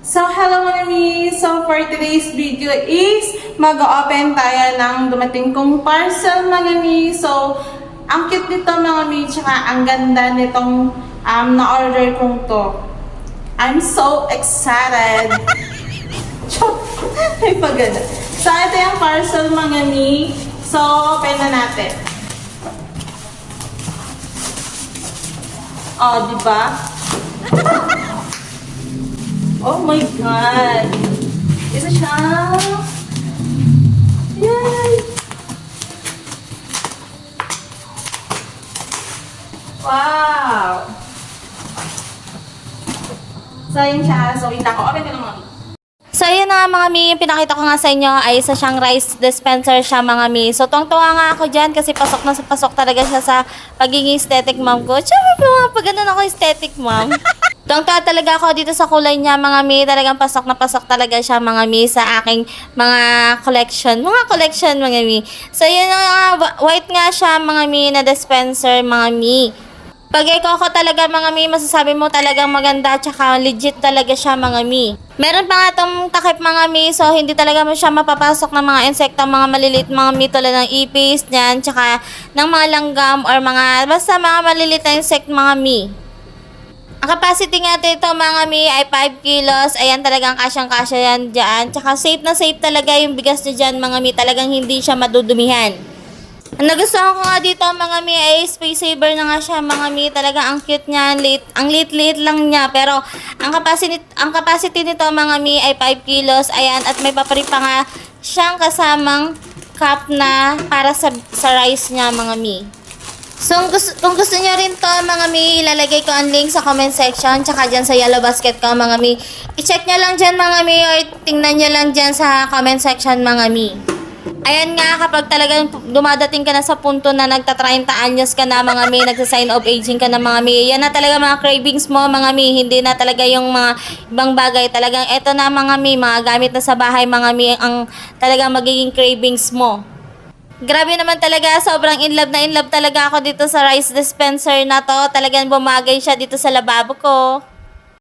So, hello mga mi! So, for today's video is mag-open tayo ng dumating kong parcel mga mi. So, ang cute nito mga mi, tsaka ang ganda nitong um, na-order kong to. I'm so excited! Chok! May pagana. So, ito yung parcel mga mi. So, open na natin. Oh, di ba? Oh my God! Isa siya! Yay! Wow! So, yun siya. So, wait ako. Ko lang mga So, yun na nga mga mi, yung pinakita ko nga sa inyo ay sa siyang rice dispenser siya mga mi. So, tuwang-tuwa nga ako dyan kasi pasok na sa pasok talaga siya sa pagiging aesthetic mom ko. Nga, pag ganun ako aesthetic mom. Tuwang-tuwa talaga ako dito sa kulay niya mga mi. Talagang pasok na pasok talaga siya mga mi sa aking mga collection. Mga collection mga mi. So, yun nga, wa- white nga siya mga mi na dispenser mga mi. Pag ikaw ko talaga mga mi, masasabi mo talagang maganda tsaka legit talaga siya mga mi. Meron pa nga tong takip mga mi, so hindi talaga mo siya mapapasok ng mga insekto, mga maliliit mga mi tulad ng ipis, niyan, tsaka ng mga langgam or mga, basta mga maliliit na insect mga mi. Ang capacity nga dito mga mi ay 5 kilos. Ayan talagang kasyang-kasya yan dyan. Tsaka safe na safe talaga yung bigas niya dyan mga mi. Talagang hindi siya madudumihan. Ang nagustuhan ko nga dito mga mi ay space saver na nga siya mga mi. Talaga ang cute niya, ang lit, ang lit-lit lang niya. Pero ang capacity, ang capacity nito mga mi ay 5 kilos. Ayan, at may papari pa nga siyang kasamang cup na para sa, sa rice niya mga mi. So, kung gusto, kung gusto nyo rin to, mga mi, ilalagay ko ang link sa comment section, tsaka dyan sa yellow basket ko, mga mi. I-check nyo lang dyan, mga mi, or tingnan nyo lang dyan sa comment section, mga mi. Ayan nga, kapag talagang dumadating ka na sa punto na nagta-30 anyos ka na, mga mi, nagsa-sign of aging ka na, mga mi, yan na talaga mga cravings mo, mga mi, hindi na talaga yung mga ibang bagay. Talagang eto na, mga mi, mga gamit na sa bahay, mga mi, ang talagang magiging cravings mo. Grabe naman talaga, sobrang in love na in love talaga ako dito sa rice dispenser na to. Talagang bumagay siya dito sa lababo ko.